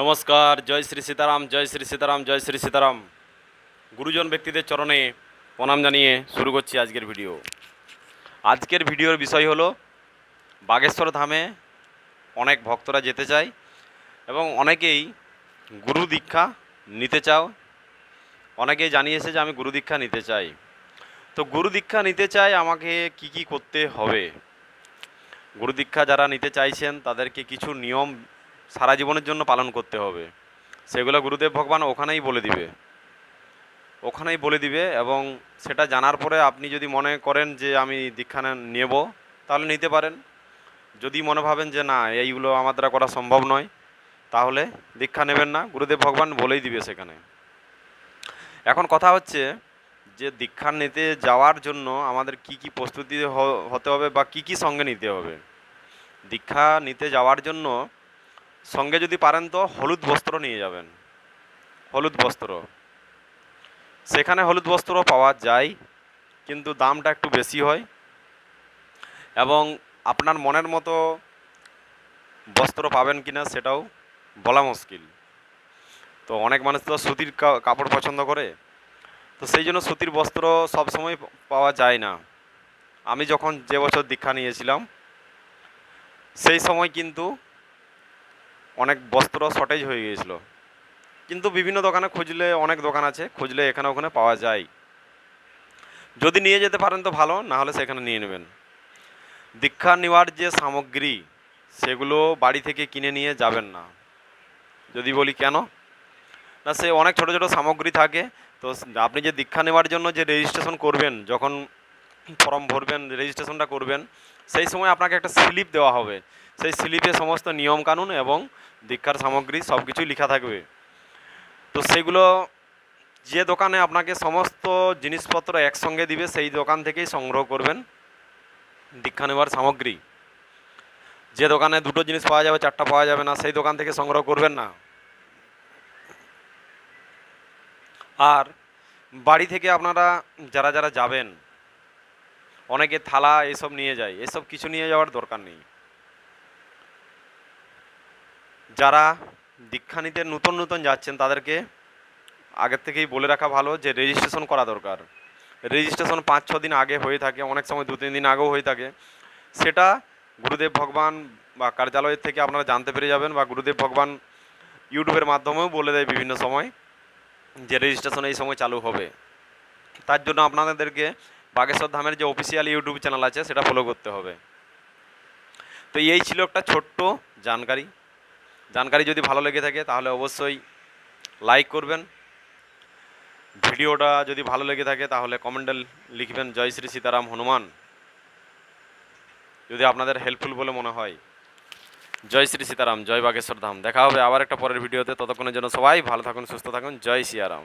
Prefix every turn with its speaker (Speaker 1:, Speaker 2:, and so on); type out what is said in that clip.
Speaker 1: নমস্কার, জয় শ্রী সীতারাম, জয় শ্রী সীতারাম, জয় শ্রী সীতারাম। গুরুজন ব্যক্তিদের চরণে প্রণাম জানিয়ে শুরু করছি আজকের ভিডিও। আজকের ভিডিওর বিষয় হলো, বাগেশ্বর ধামে অনেক ভক্তরা যেতে চায় এবং অনেকেই গুরু দীক্ষা নিতে চাও। অনেকেই জানিয়েছে যে আমি গুরু দীক্ষা নিতে চাই। তো গুরু দীক্ষা নিতে চাই আমাকে কি কি করতে হবে? গুরু দীক্ষা যারা নিতে চাইছেন, তাদেরকে কিছু নিয়ম সারা জীবনের জন্য পালন করতে হবে। সেগুলো গুরুদেব ভগবান ওখানেই বলে দিবে। ওখানেই বলে দিবে এবং সেটা জানার পরে আপনি যদি মনে করেন যে আমি দীক্ষা নেব, তাহলে নিতে পারেন। যদি মনে ভাবেন যে না, এইগুলো আমার দ্বারা করা সম্ভব নয়, তাহলে দীক্ষা নেবেন না। গুরুদেব ভগবান বলেই দিবে সেখানে। এখন কথা হচ্ছে যে দীক্ষা নিতে যাওয়ার জন্য আমাদের কি কি প্রস্তুতি হতে হবে বা কি কি সঙ্গে নিতে হবে। দীক্ষা নিতে যাওয়ার জন্য সঙ্গে যদি পারেন তো হলুদ বস্ত্র নিয়ে যাবেন। হলুদ বস্ত্র। সেখানে হলুদ বস্ত্র পাওয়া যায়, কিন্তু দামটা একটু বেশি হয়। এবং আপনার মনের মতো বস্ত্র পাবেন কিনা সেটাও বলা মুশকিল। তো অনেক মানুষ তো সুতির কাপড় পছন্দ করে। তো সেই জন্য সুতির বস্ত্র সবসময় পাওয়া যায় না। আমি যখন যে বছর দীক্ষা নিয়েছিলাম, সেই সময় কিন্তু অনেক বস্ত্র শর্টেজ হয়ে গিয়েছিল। কিন্তু বিভিন্ন দোকানে খুঁজলে অনেক দোকান আছে, খুঁজলে এখানে ওখানে পাওয়া যায়। যদি নিয়ে যেতে পারেন তো ভালো, না হলে সেখানে নিয়ে নেবেন। দীক্ষা নেওয়ার যে সামগ্রী, সেগুলো বাড়ি থেকে কিনে নিয়ে যাবেন না। যদি বলি কেন? না, সে অনেক ছোট ছোট সামগ্রী থাকে, তো আপনি যে দীক্ষা নেওয়ার জন্য যে রেজিস্ট্রেশন করবেন, যখন ফর্ম ভরবেন রেজিস্ট্রেশনটা করবেন। সেই সময় আপনাকে একটা স্লিপ দেওয়া হবে। সেই স্লিপে সমস্ত নিয়মকানুন এবং দীক্ষার সামগ্রী সব কিছুই লেখা থাকবে। তো সেগুলো যে দোকানে আপনাকে সমস্ত জিনিসপত্র একসঙ্গে দিবে, সেই দোকান থেকেই সংগ্রহ করবেন দীক্ষা নেওয়ার সামগ্রী। যে দোকানে দুটো জিনিস পাওয়া যাবে, চারটা পাওয়া যাবে না, সেই দোকান থেকে সংগ্রহ করবেন না। আর বাড়ি থেকে আপনারা যারা যারা যাবেন অনেকে থালা এসব নিয়ে যায়, এসব কিছু নিয়ে যাওয়ার দরকার নেই। যারা দীক্ষা নিতে নতুন নতুন যাচ্ছেন, তাদেরকে আগের থেকেই বলে রাখা ভালো যে রেজিস্ট্রেশন করা দরকার। রেজিস্ট্রেশন পাঁচ, ছ দিন আগে হয়ে থাকে, অনেক সময় দু, তিন দিন আগেও হয়ে থাকে। সেটা গুরুদেব ভগবান বা কার্যালয়ের থেকে আপনারা জানতে পেরে যাবেন বা গুরুদেব ভগবান ইউটিউবের মাধ্যমেও বলে দেয় বিভিন্ন সময় যে রেজিস্ট্রেশন এই সময় চালু হবে। তার জন্য আপনাদেরকে বাগেশ্বর ধামের যে অফিসিয়াল ইউটিউব চ্যানেল আছে, সেটা ফলো করতে হবে। তো এই ছিল একটা ছোট্ট জানকারি। জানকারি যদি ভালো লেগে থাকে, তাহলে অবশ্যই লাইক করবেন। ভিডিওটা যদি ভালো লেগে থাকে, তাহলে কমেন্টে লিখবেন, জয় শ্রী সীতারাম হনুমান। যদি আপনাদের হেল্পফুল বলে মনে হয়, জয় শ্রী সীতারাম, জয় বাগেশ্বর ধাম। দেখা হবে আবার একটা পরের ভিডিওতে। ততক্ষণের জন্য সবাই ভালো থাকুন, সুস্থ থাকুন। জয় সিয়ারাম